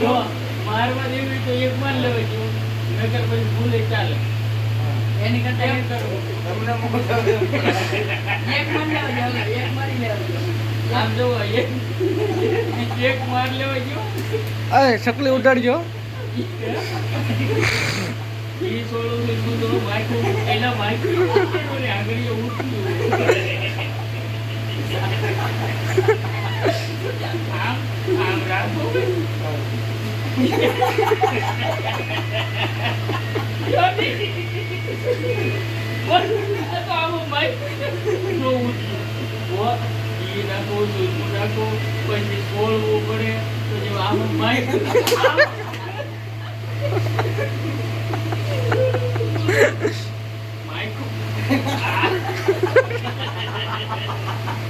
જો મારવા દેવી તો એક માર લેવાય જો નગર પછી ભૂલે ચાલે. એની કરતા એમ તમને મોટા એક માર લેવા એક મારી લેવા જાવ આમ જો એક એક માર લેવાય ગયો અરે સકલી ઉડાડજો. ઈ સોળું દૂધ માયકું એના માયકું આગળ ઉઠ્યું આમ આમ રાખો બોલ, આ તો આમ માયકું જો ઉઠ્યું ઓ, ઈ રાખો દૂધનું રાખો પછી સોળવું પડે જો આમ માયકું માયકું એની કરતા એક મારી લેવા જરી બે ઘડીક મળશે એવું ડરવા દે તમે આમાં નાખવું પડે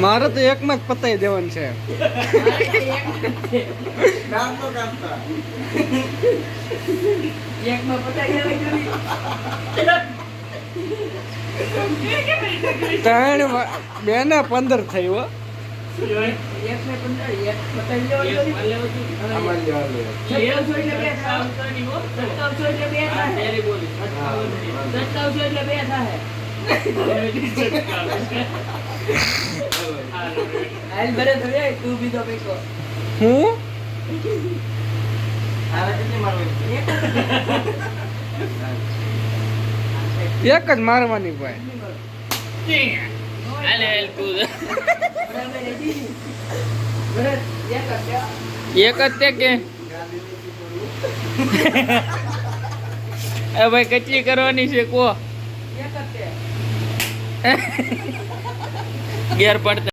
મારે તો એકમાં જ પતાવી દેવાનું છે. ત્રણ બે ને પંદર થઈ હો. એટલે બે થાય બે તો પૈકો હું? કેટલી એક જ. મારવાની ભાઈ. એક જ તે કે? એ ભાઈ કચી કરવાની છે કો? ગેર ઘેર પડતા